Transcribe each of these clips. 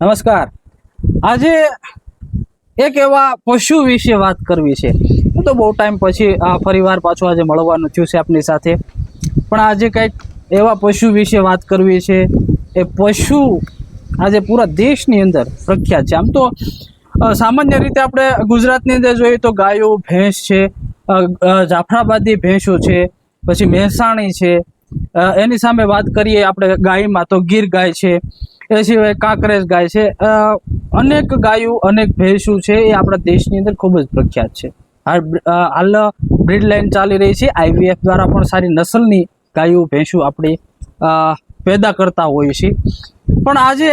નમસ્કાર. આજે એક એવા પશુ વિશે વાત કરવી છે. હું તો બહુ ટાઈમ પછી ફરીવાર પાછું આજે મળવાનું થયું છે આપની સાથે. પણ આજે કંઈક એવા પશુ વિશે વાત કરવી છે. એ પશુ આજે પૂરા દેશની અંદર પ્રખ્યાત છે. આમ તો સામાન્ય રીતે આપણે ગુજરાતની અંદર જોઈએ તો ગાયો, ભેંસ છે જાફરાબાદી ભેંસો છે, પછી મહેસાણી છે. એની સામે વાત કરીએ આપણે ગાયમાં તો ગીર ગાય છે. એ સિવાય કાંકરેજ ગાય છે. અનેક ગાયો, અનેક ભેંસો છે એ આપણા દેશની અંદર ખૂબ જ પ્રખ્યાત છે. હાલ બ્રીડ લાઈન ચાલી રહી છે. આઈવીએફ દ્વારા પણ સારી નસલની ગાયો, ભેંસો આપણે પેદા કરતા હોઈએ છીએ. પણ આજે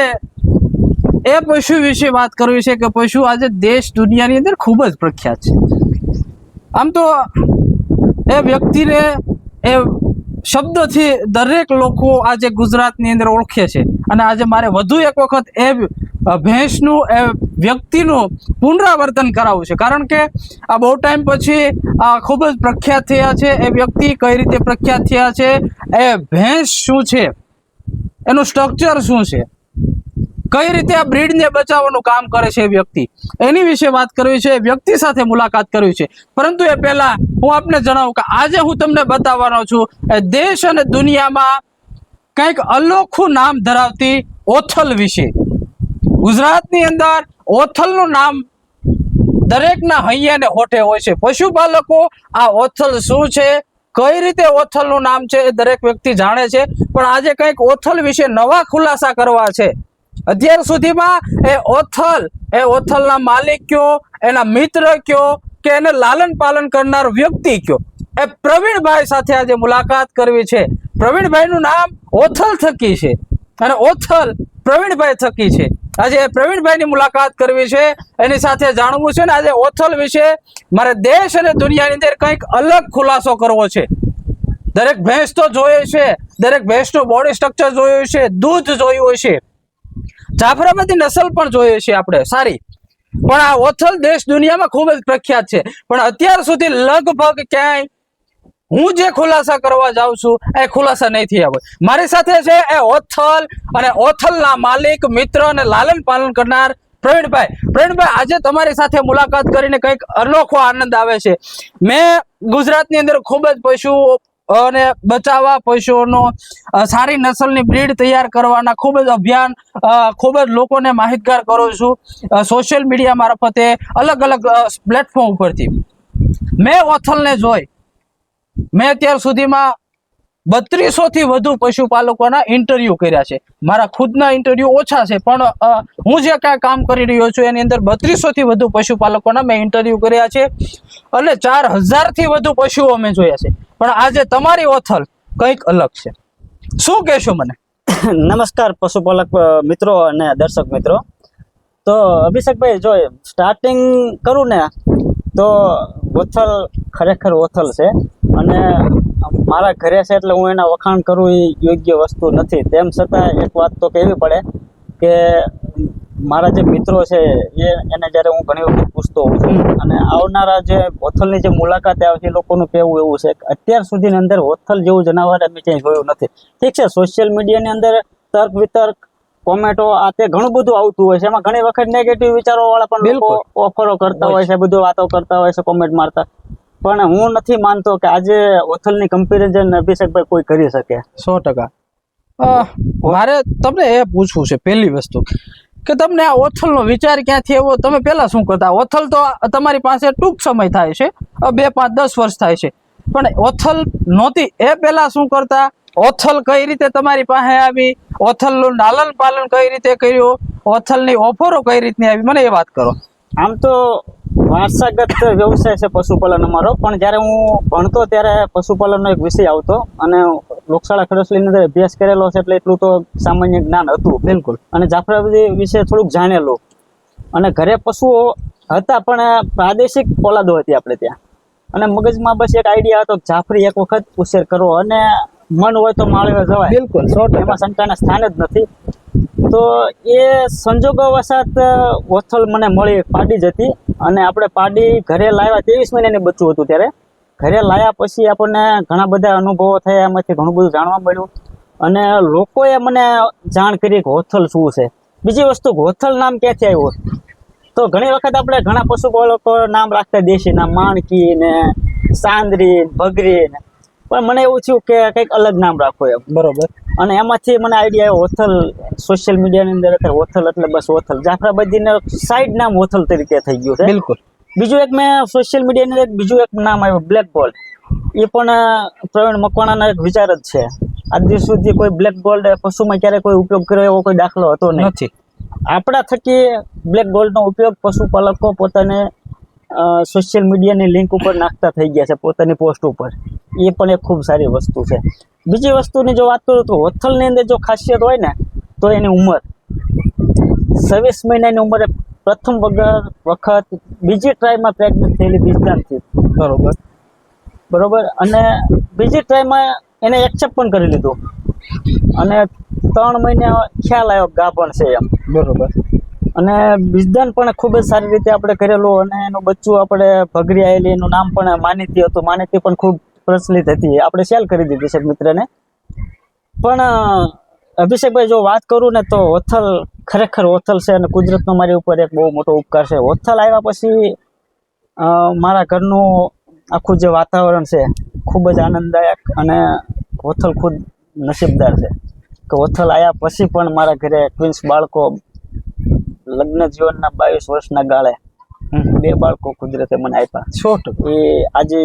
એ પશુ વિશે વાત કરવી છે કે પશુ આજે દેશ દુનિયાની અંદર ખૂબ જ પ્રખ્યાત છે. આમ તો એ વ્યક્તિને એ શબ્દથી દરેક લોકો આજે ગુજરાતની અંદર ઓળખે છે. અને આજે મારે વધુ એક વખત એ ભેંસનું, એ વ્યક્તિનું પુનરાવર્તન કરાવવું છે. કારણ કે આ બહુ ટાઈમ પછી આ ખૂબ જ પ્રખ્યાત થયા છે. એ વ્યક્તિ કઈ રીતે પ્રખ્યાત થયા છે? એ ભેંસ શું છે? એનું સ્ટ્રક્ચર શું છે? કઈ રીતે આ બ્રીડને બચાવવાનું કામ કરે છે એ વ્યક્તિ? એની વિશે વાત કરવી છે, એ વ્યક્તિ સાથે મુલાકાત કરવી છે. પરંતુ એ પહેલા હું આપને જણાવું કે આજે હું તમને બતાવવાનો છું દેશ અને દુનિયામાં કંઈક અનોખું નામ ધરાવતી ઓથલ વિશે. ગુજરાતની અંદર ઓથલનું નામ દરેકના હૈયાને હોઠે હોય છે. પશુપાલકો આ ઓથલ શું છે? કઈ રીતે ઓથલનું નામ છે એ દરેક વ્યક્તિ જાણે છે. પણ આજે કંઈક ઓથલ વિશે નવા ખુલાસા કરવા છે. અત્યાર સુધીમાં એ ઓથલ, એ ઓથલના માલિક કયો, એના મિત્ર કયો, કે એને લાલન પાલન કરનાર વ્યક્તિ કયો? એ પ્રવીણભાઈ સાથે આજે મુલાકાત કરવી છે. પ્રવીણભાઈનું નામ ઓથલ થકી છે. અને ઓથલ પ્રવીણભાઈ થકી છે. આજે પ્રવીણભાઈની મુલાકાત કરવી છે. એની સાથે જાણવું છે ને આજે ઓથલ વિશે મારે દેશ અને દુનિયાની અંદર કંઈક અલગ ખુલાસો કરવો છે. દરેક ભેંસ તો જોઈએ છે. દરેક ભેંસનું બોડી સ્ટ્રક્ચર જોયું છે. દૂધ જોયું છે. જાફરાબાદી નસલ પણ જોઈએ છે આપણે. સારી. પણ આ ઓથલ દેશ દુનિયામાં ખૂબ જ પ્રખ્યાત છે. પણ અત્યાર સુધી લગભગ ક્યાંય હું જે ખુલાસા કરવા જાઉં છું, એ ખુલાસા નહીં થયા હોય. મારી સાથે છે એ ઓથલ અને ઓથલના માલિક, મિત્ર અને લાલન પાલન કરનાર પ્રવીણભાઈ. પ્રવીણભાઈ, આજે તમારી સાથે મુલાકાત કરીને કંઈક અનોખો આનંદ આવે છે. મેં ગુજરાતની અંદર ખૂબ જ પશુઓ અને બચાવવા પશુઓનો સારી નસલની બ્રીડ તૈયાર કરવાના ખૂબ જ અભિયાન ખૂબ જ લોકોને માહિતગાર કરું છું. સોશિયલ મીડિયા મારફતે અલગ અલગ પ્લેટફોર્મ ઉપરથી. મેં ઓથલને જોઈ. મેં અત્યાર સુધીમાં બત્રીસો થી વધુ પશુપાલકોના ઇન્ટરવ્યુ કર્યા છે. મારા ખુદના ઇન્ટરવ્યુ ઓછા છે, પણ હું જે કાંઈ કામ કરી રહ્યો છું, એની અંદર બત્રીસો થી વધુ પશુપાલકોના મેં ઇન્ટરવ્યુ કર્યા છે અને ચાર હજારથી વધુ પશુઓ મેં જોયા છે. પણ આજે તમારી ઓથલ કંઈક અલગ છે. શું કહેશો મને? નમસ્કાર પશુપાલક મિત્રો અને દર્શક મિત્રો. તો, અભિષેકભાઈ, જો સ્ટાર્ટિંગ કરું ને, તો ઓથલ ખરેખર ઓથલ છે. અને મારા ઘરે છે એટલે હું એના વખાણ કરું એ યોગ્ય વસ્તુ નથી. તેમ છતાં એક વાત તો કહેવી પડે કે મારા જે મિત્રો છે એ એને જ્યારે હું ઘણી વખત પૂછતો હોઉં છું અને આવનારા જે હોથલની જે મુલાકાતે આવે છે એ લોકોનું કહેવું એવું છે કે અત્યાર સુધીની અંદર હોથલ જેવું જનાવર અમે ક્યાંય જોયું નથી. ઠીક છે સોશિયલ મીડિયાની અંદર તર્ક વિતર્ક કોમેન્ટો આ તે ઘણું બધું આવતું હોય છે. એમાં ઘણી વખત નેગેટિવ વિચારો વાળા પણ લોકો ઓફરો કરતા હોય છે. બધું વાતો કરતા હોય છે કોમેન્ટ મારતા. પણ હું નથી માનતો કે આજે ઓથલની કમ્પેરિઝન અભિષેકભાઈ કોઈ કરી શકે. સો ટકા. અ, મારે તમને એ પૂછવું છે પહેલી વસ્તુ કે તમને આ ઓથલનો વિચાર ક્યાંથી આવ્યો? તમે પહેલા શું કરતા? ઓથલ તો તમારી પાસે ટૂંક સમય થાય છે બે પાંચ દસ વર્ષ થાય છે. પણ ઓથલ નહોતી. એ પહેલા શું કરતા? ઓથલ કઈ રીતે તમારી પાસે આવી? ઓથલનું લાલન પાલન કઈ રીતે કર્યું? ઓથલની ઓફરો કઈ રીતની આવી? મને એ વાત કરો. આમ તો વારસાગત વ્યવસાય છે પશુપાલન અમારો. પણ જ્યારે હું ભણતો ત્યારે પશુપાલનનો એક વિષય આવતો અને લોકશાળા ખડસલીની અંદર અભ્યાસ કરેલો છે એટલે એટલું તો સામાન્ય જ્ઞાન હતું. બિલકુલ. અને જાફરાબાદી વિશે થોડુંક જાણેલું. અને ઘરે પશુઓ હતા પણ પ્રાદેશિક પોલાદો હતી આપણે ત્યાં. અને મગજમાં બસ એક આઈડિયા હતો જાફરી એક વખત ઉછેર કરવો અને મન હોય તો માળવે જવાય. બિલકુલ સો એમાં શંકાના સ્થાન જ નથી. તો એ સંજોગો વસાત ઓથલ મને મળી પાડી જ હતી. અને આપણે પાડી ઘરે લાવ્યા ત્રેવીસ મહિનાની બચ્ચું હતું ત્યારે. ઘરે લાવ્યા પછી આપણને ઘણા બધા અનુભવો થયા, એમાંથી ઘણું બધું જાણવા મળ્યું. અને લોકોએ મને જાણ કરી કે હોથલ શું છે. બીજી વસ્તુ ગોથલ નામ ક્યાંથી આવ્યું? તો ઘણી વખત આપણે ઘણા પશુપાલકો નામ રાખતા દેશી નામ, માણકી ને સાંદરી ભગરી ને. પણ મને એવું થયું કે કંઈક અલગ નામ રાખો એમ. બરોબર. અને એમાંથી મને આઈડિયા આવ્યો હોથલ સોશિયલ મીડિયાની અંદર અત્યારે હોથલ એટલે બસ હોથલ. જાફરાબાદીને સાઈડ નામ હોથલ તરીકે થઈ ગયું છે. બિલકુલ. બીજું એક મેં સોશિયલ મીડિયાની અંદર એક બીજું એક નામ આવ્યું બ્લેક ગોલ્ડ એ પણ પ્રવીણ મકવાણાના એક વિચાર જ છે. આજ દિવસ સુધી કોઈ બ્લેક ગોલ્ડ પશુમાં ક્યારે કોઈ ઉપયોગ કર્યો એવો કોઈ દાખલો હતો નથી. આપણા થકી બ્લેક ગોલ્ડનો ઉપયોગ પશુપાલકો પોતાને સોશિયલ મીડિયાની લિંક ઉપર નાખતા થઈ ગયા છે પોતાની પોસ્ટ ઉપર. એ પણ એક ખૂબ સારી વસ્તુ છે. બીજી વસ્તુની જો વાત કરું તો હોથલની અંદર જો ખાસિયત હોય ને તો એની ઉંમર. છવ્વીસ મહિનાની ઉંમરે પ્રથમ વગર વખત બીજી ટ્રાયમાં પ્રેગ્નન્ટ થયેલી બીજદાનથી. બરોબર. બરોબર? અને બીજી ટ્રાયમાં એને એક્સેપ્ટ પણ કરી લીધું. અને ત્રણ મહિને ખ્યાલ આવ્યો પણ છે એમ. બરોબર. અને બીજદાન પણ ખૂબ જ સારી રીતે આપણે કરેલું અને એનું બચ્ચું આપણે ભગરી આવેલી એનું નામ પણ માનીતી હતું. માનીતી પણ ખૂબ પ્રચલિત હતી. આપણે સેલ કરી દીધી છે મિત્રને. પણ અભિષેકભાઈ જો વાત કરું ને તો ઓથલ ખરેખર ઓથલ છે અને કુદરતનો મારી ઉપર એક બહુ મોટો ઉપકાર છે. ઓથલ આવ્યા પછી મારા ઘરનું આખું જે વાતાવરણ છે ખૂબ જ આનંદદાયક અને ઓથલ ખુદ નસીબદાર છે. કે ઓથલ આવ્યા પછી પણ મારા ઘરે ટ્વિન્સ બાળકો લગ્ન જીવનના બાવીસ વર્ષના ગાળે બે બાળકો કુદરતે મને આપ્યા. છોટ. એ આજે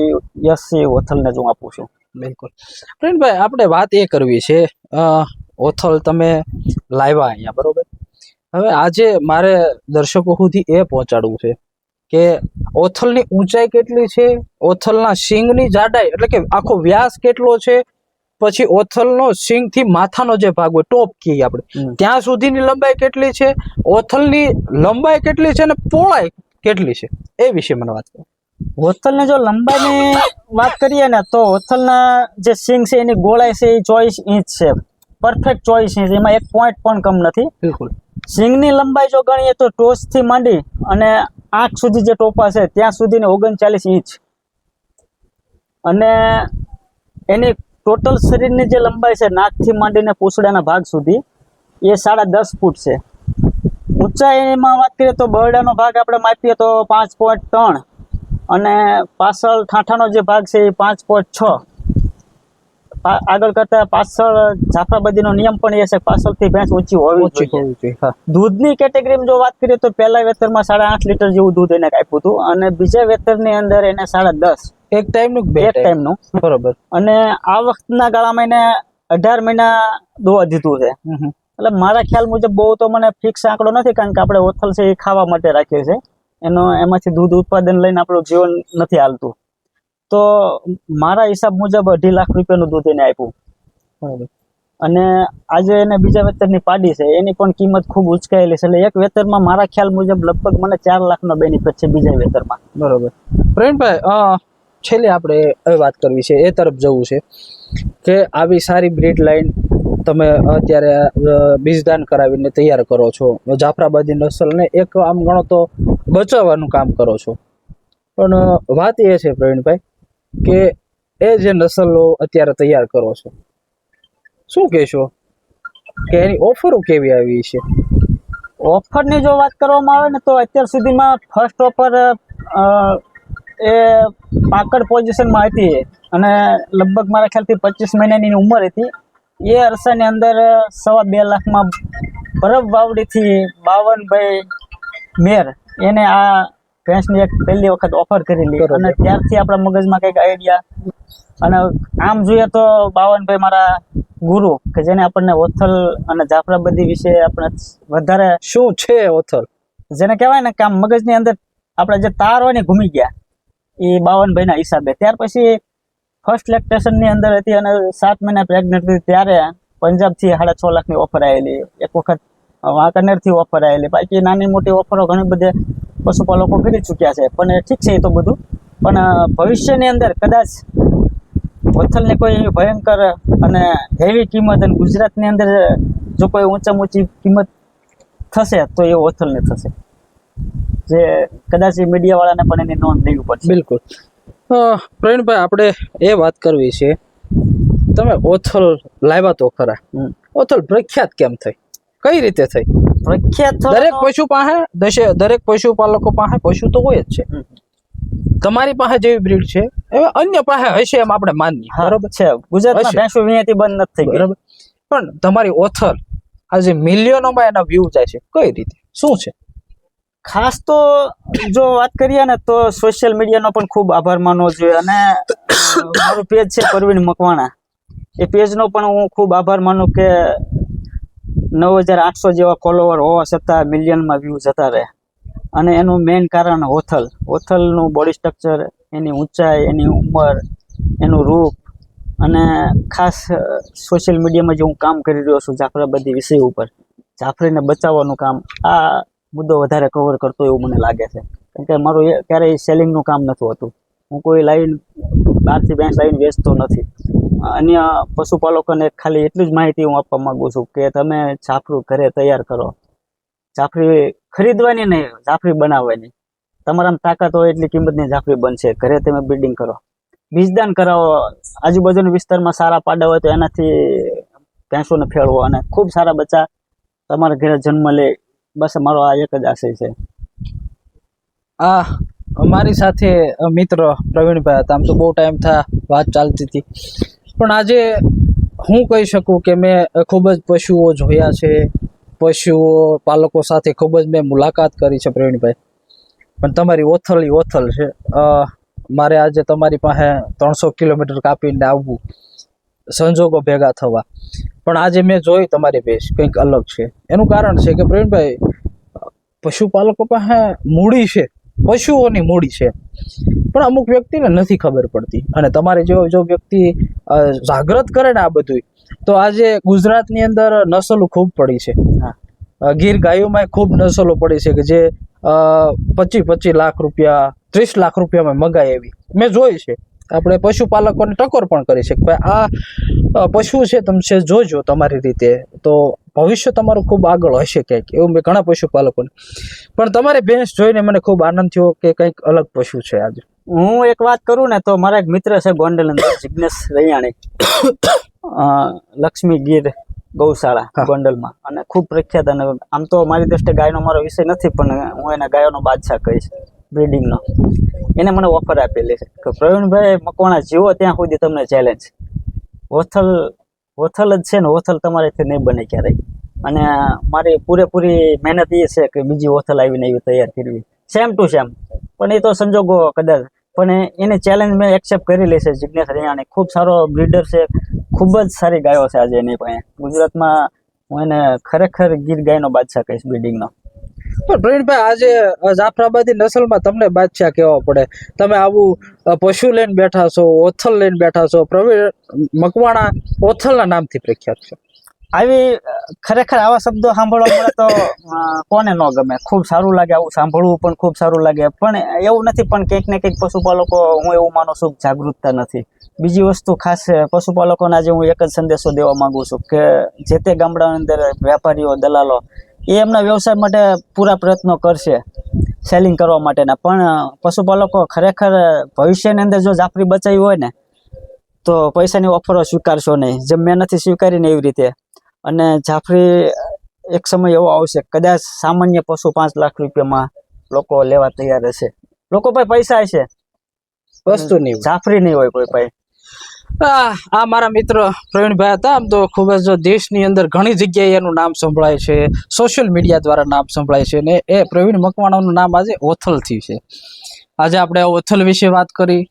યશ એ ઓથલને જ હું આપું છું. બિલકુલ. પ્રેમભાઈ આપણે વાત એ કરવી છે ઓથલ તમે લાવ્યા અહીંયા બરોબર? હવે આજે મારે દર્શકો સુધી એ પહોંચાડવું છે કે ઓથલની ઊંચાઈ કેટલી છે ઓથલના સિંગની જાડાઈ એટલે કે આખો વ્યાસ કેટલો છે પછી ઓથલનો સિંગથી માથાનો જે ભાગ હોય ટોપ કહીએ આપણે ત્યાં સુધીની લંબાઈ કેટલી છે ઓથલની લંબાઈ કેટલી છે અને પહોળાઈ કેટલી છે? એ વિશે મને વાત કરો. હોથલની જો લંબાઈની વાત કરીએ ને તો હોથલના જે સિંગ છે એની ગોળાઈ છે એ ચોવીસ ઇંચ છે. પરફેક્ટ ચોવીસ ઇંચ. એમાં એક પોઈન્ટ પણ કમ નથી. બિલકુલ. સિંગની લંબાઈ જો ગણીએ તો ટોચથી માંડી અને આંખ સુધી જે ટોપા છે ત્યાં સુધીની ઓગણચાલીસ ઇંચ. અને એની ટોટલ શરીરની જે લંબાઈ છે નાકથી માંડીને પૂછડાના ભાગ સુધી એ સાડા દસ ફૂટ છે. ઊંચાઈમાં વાત કરીએ તો બરડાનો ભાગ આપણે માપીએ તો પાંચ પોઈન્ટ ત્રણ અને પાછળ ઠાંઠાનો જે ભાગ છે એ પાંચ પોઈન્ટ છ. આગળ કરતા પાછળ જાફરાબાદીનો નિયમ પણ એ છે પાછળથી ભેંસ ઊંચી હોવી જોઈએ. દૂધની કેટેગરીમાં જો વાત કરીએ તો પહેલા વેતરમાં સાડા આઠ લીટર જેવું દૂધ એને આપ્યું હતું અને બીજા વેતરની અંદર એને સાડા દસ. એક ટાઈમનું નું બે એક ટાઈમ? ટાઈમનું. બરોબર. અને આ વખતના ગાળામાં એને અઢાર મહિના દોવા દીધું છે. એટલે મારા ખ્યાલ મુજબ બહુ તો મને ફિક્સ આંકડો નથી કારણ કે આપણે ઓથલ છે એ ખાવા માટે રાખીએ છીએ. એનો એમાંથી દૂધ ઉત્પાદન લઈને આપણું જીવન નથી હાલતું. તો મારા હિસાબ મુજબ અઢી લાખ રૂપિયાનું દૂધ એને આપ્યું. બરાબર. અને આજે એને બીજા વેતરની પાડી છે એની પણ કિંમત ખૂબ ઉચકાયેલી છે. એટલે એક વેતરમાં મારા ખ્યાલ મુજબ લગભગ મને ચાર લાખનો બેનિફિટ છે બીજા વેતરમાં બરોબર. પ્રવીણભાઈ અ, છેલ્લે આપણે હવે વાત કરવી છે એ તરફ જવું છે કે આવી સારી બ્રીડ લાઈન તમે અત્યારે બીજદાન કરાવીને તૈયાર કરો છો. જાફરાબાદી નસલને એક આમ ગણો તો બચાવવાનું કામ કરો છો. પણ વાત એ છે પ્રવીણભાઈ કે એ જે નસલો અત્યારે તૈયાર કરો છો, શું કહેશો? કે એની ઓફરો કેવી આવી છે? ઓફરની જો વાત કરવામાં આવે ને તો અત્યાર સુધીમાં ફર્સ્ટ ઓફર એ પાકડ પોઝિશનમાં હતી. અને લગભગ મારા ખ્યાલથી પચીસ મહિનાની ઉંમર હતી. એ અરસાની અંદર સવા બે લાખમાં પરબ વાવડીથી બાવનભાઈ મેર એને આ ભેંસની એક પહેલી વખત ઓફર કરેલી. અને ત્યારથી આપણા મગજમાં કંઈક આઈડિયા. અને આમ જોઈએ તો બાવનભાઈ મારા ગુરુ કે જેને આપણને ઓથલ અને જાફરાબંધી વિશે આપણે વધારે શું છે ઓથલ? જેને કહેવાય ને કે આમ મગજની અંદર આપણે જે તાર હોય ને ઘૂમી ગયા એ બાવનભાઈના હિસાબે. ત્યાર પછી ફર્સ્ટ લેક્ટેશનની અંદર હતી અને સાત મહિના પ્રેગ્નન્ટ હતી ત્યારે પંજાબથી સાડા છ લાખની ઓફર આવેલી. એક વખત વાંકાનેરથી ઓફર આવેલી. બાકી નાની મોટી ઓફરો ઘણી બધે પશુપાલકો કરી ચૂક્યા છે. પણ ઠીક છે એ તો બધું. પણ ભવિષ્યની અંદર કદાચ વથલની કોઈ એવી ભયંકર અને હેવી કિંમત અને ગુજરાતની અંદર જો કોઈ ઊંચામાં ઊંચી કિંમત થશે, તો એ ઓથલની થશે. જે કદાચ એ મીડિયાવાળાને પણ એની નોંધ લેવી પડશે. બિલકુલ. પ્રવીણભાઈ આપણે એ વાત કરવી છે. તમે ઓથલ લાવ્યા તો ખરા. ઓથલ પ્રખ્યાત કેમ થઈ? કઈ રીતે થઈ? પ્રખ્યાત દરેક પશુ પાસે દશે દરેક પશુપાલકો પાસે પશુ તો હોય જ છે. તમારી પાસે જેવી બ્રીડ છે એવા અન્ય પાસે હશે એમ આપણે માનીએ. બરોબર? છે. ગુજરાતમાં. ભેંસો વિયાથી બંધ નથી થઈ બરાબર? પણ તમારી ઓથર આજે મિલિયનોમાં એના વ્યૂ જાય છે. કઈ રીતે? શું છે? ખાસ તો જો વાત કરીએ ને તો સોશિયલ મીડિયાનો પણ ખૂબ આભાર માનવો જોઈએ અને મારું પેજ છે પરવીન મકવાણા. એ પેજનો પણ હું ખૂબ આભાર માનું કે નવ હજાર આઠસો જેવા ફોલોવર હોવા છતાં મિલિયનમાં વ્યૂ જતા રહે. અને એનું મેઇન કારણ હોથલ. હોથલનું બોડી સ્ટ્રક્ચર એની ઊંચાઈ, એની ઉંમર, એનું રૂપ અને ખાસ સોશિયલ મીડિયામાં જે હું કામ કરી રહ્યો છું, જાફરાબાદી વિષય ઉપર. જાફરીને બચાવવાનું કામ. આ મુદ્દો વધારે કવર કરતો એવું મને લાગે છે. કેમ કે મારું એ ક્યારેય સેલિંગનું કામ નથી હોતું. હું કોઈ લાઈન બહારથી ભેંસ લાવીને વેચતો નથી. અન્ય પશુપાલકોને ખાલી એટલી જ માહિતી હું આપવા માગું છું કે તમે જાફરું ઘરે તૈયાર કરો. જાફરી ખરીદવાની નહીં જાફરી બનાવવાની. તમારામાં તાકાત હોય એટલી કિંમતની જાફરી બનશે. ઘરે તમે બિલ્ડિંગ કરો. બીજદાન કરાવો. આજુબાજુના વિસ્તારમાં સારા પાડા હોય તો એનાથી ભેંસોને ફેળવો અને ખૂબ સારા બચ્ચા તમારા ઘરે જન્મ લે બસ મારો આ એક જ આશય છે. આ અમારી સાથે મિત્ર પ્રવીણભાઈ હતા. આમ તો બહુ ટાઈમ થા, વાત ચાલતી હતી. પણ આજે હું કહી શકું કે મેં ખૂબ જ પશુઓ જોયા છે. પશુઓ, પાલકો સાથે ખૂબ જ મેં મુલાકાત કરી છે પ્રવીણભાઈ. પણ તમારી ઓથલ ઓથલ છે. મારે આજે તમારી પાસે ત્રણસો કિલોમીટર કાપીને આવવું. સંજોગો ભેગા થવા. પણ આજે મેં જોઈ તમારી ભેંસ કંઈક અલગ છે. એનું કારણ છે કે પ્રવીણભાઈ પશુપાલકો પાસે મૂડી છે. પશુઓની મૂડી છે. પણ અમુક વ્યક્તિને નથી ખબર પડતી. અને તમારે જો જો વ્યક્તિ જાગૃત કરે ને આ બધું તો આજે ગુજરાતની અંદર નસલો ખૂબ પડી છે. હા. ગીર ગાયોમાં ખૂબ નસલો પડી છે કે જે પચીસ પચીસ લાખ રૂપિયા ત્રીસ લાખ રૂપિયામાં મગાય એવી મેં જોઈ છે. આપણે પશુપાલકોને ટકોર પણ કરી શકીએ. આ પશુ છે તમે જોજો તમારી રીતે. તો ભવિષ્ય તમારું ખૂબ આગળ હશે ક્યાંક. એવું મેં ઘણા પશુપાલકોને. પણ તમારી ભેંસ જોઈને મને ખૂબ આનંદ થયો કે કંઈક અલગ પશુ છે આજે. હું એક વાત કરું ને તો મારા એક મિત્ર છે ગોંડલ અંદર જિગ્નેશ રૈયાણી. લક્ષ્મી ગીર ગૌશાળા ગોંડલમાં. અને ખૂબ પ્રખ્યાત અને આમ તો મારી દ્રષ્ટિએ ગાયનો મારો વિષય નથી પણ હું એના ગાયોનો બાદશાહ કહીશ. બ્રીડિંગનો. એને મને ઓફર આપેલી છે. કે પ્રવીણભાઈ મકવાણા, જીવો ત્યાં સુધી તમને ચેલેન્જ હોથલ હોથલ જ છે ને, હોથલ તમારેથી નહીં બને ક્યારેય. અને મારી પૂરેપૂરી મહેનત એ છે કે બીજી હોથલ આવીને એવી તૈયાર કરવી. સેમ ટુ સેમ પણ એ તો સંજોગો કદાચ. પણ એને ચેલેન્જ મેં એક્સેપ્ટ કરી લે છે જિજ્ઞેશ રૈયાણી ખૂબ સારો બ્રીડર છે. ખૂબ જ સારી ગાયો છે આજે એની પાસે. ગુજરાતમાં હું એને ખરેખર ગીર ગાયનો બાદશાહ કહીશ બ્રીડિંગનો પણ પ્રવીણભાઈ, આજે જાફરાબાદી નસલમાં તમને બાદશાહ કહેવા પડે. તમે આવું પશુ લઈને બેઠા છો, ઓથલ લઈને બેઠા છો. પ્રવીણ, મકવાણા ઓથલના નામથી પ્રખ્યાત છે. આવી ખરેખર આવા શબ્દો સાંભળવા મળે તો કોને ન ગમે? ખૂબ સારું લાગે આવું સાંભળવું, પણ ખૂબ સારું લાગે. પણ એવું નથી, પણ કંઈક ને કંઈક પશુપાલકો, હું એવું માનું છું, જાગૃતતા નથી. બીજી વસ્તુ ખાસ પશુપાલકોના જે હું એક જ સંદેશો દેવા માંગુ છું કે, જે તે ગામડાની અંદર વેપારીઓ દલાલો એ એમના વ્યવસાય માટે પૂરા પ્રયત્નો કરશે સેલિંગ કરવા માટેના. પણ પશુપાલકો ખરેખર ભવિષ્યની અંદર જો જાફરી બચાવી હોય ને તો પૈસાની ઓફરો સ્વીકારશો નહીં. જેમ મેં નથી સ્વીકારીને એવી રીતે. અને જાફરી એક સમય એવો આવશે કદાચ સામાન્ય પશુ પાંચ લાખ રૂપિયામાં લોકો લેવા તૈયાર હશે. લોકો પાસે પૈસા હશે. વસ્તુ નહીં. જાફરી નહીં હોય કોઈ પાસે. આ મારા મિત્ર પ્રવીણભાઈ હતા. આમ તો ખૂબ જ દેશની અંદર ઘણી જગ્યાએ એનું નામ સંભળાય છે. સોશિયલ મીડિયા દ્વારા નામ સંભળાય છે ને એ પ્રવીણ મકવાણાનું નામ આજે ઓથલથી છે. આજે આપણે ઓથલ વિશે વાત કરી.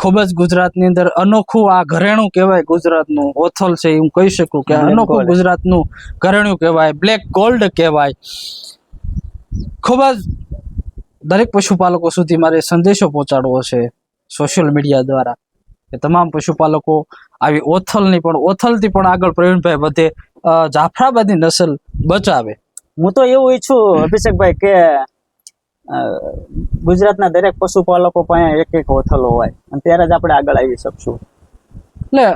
ખૂબ જ ગુજરાતની અંદર અનોખું આ ઘરેણું કહેવાય ગુજરાતનું. ઓથલ છે હું કહી શકું કે અનોખું ગુજરાતનું ઘરેણું કહેવાય. બ્લેક ગોલ્ડ કહેવાય. ખૂબ જ દરેક પશુપાલકો સુધી મારે સંદેશો પહોંચાડવો છે સોશિયલ મીડિયા દ્વારા. કે તમામ પશુપાલકો આવી ઓથલની પણ, ઓથલથી પણ આગળ પ્રવીણભાઈ વધે જાફરાબાદની નસલ બચાવે. હું તો એવું ઈચ્છું અભિષેકભાઈ કે ગુજરાતના દરેક પશુપાલકો પાસે એક એક ઓથલ હોય અને ત્યારે જ આપણે આગળ આવી શકશું. એટલે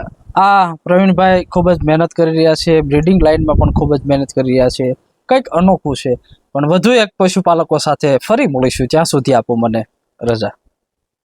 આ પ્રવીણભાઈ ખૂબ જ મહેનત કરી રહ્યા છે, બ્રીડિંગ લાઇનમાં પણ ખૂબ જ મહેનત કરી રહ્યા છે, કંઈક અનોખું છે. પણ વધુ એક પશુપાલકો સાથે ફરી મળીશું. ત્યાં સુધી આપો મને રજા.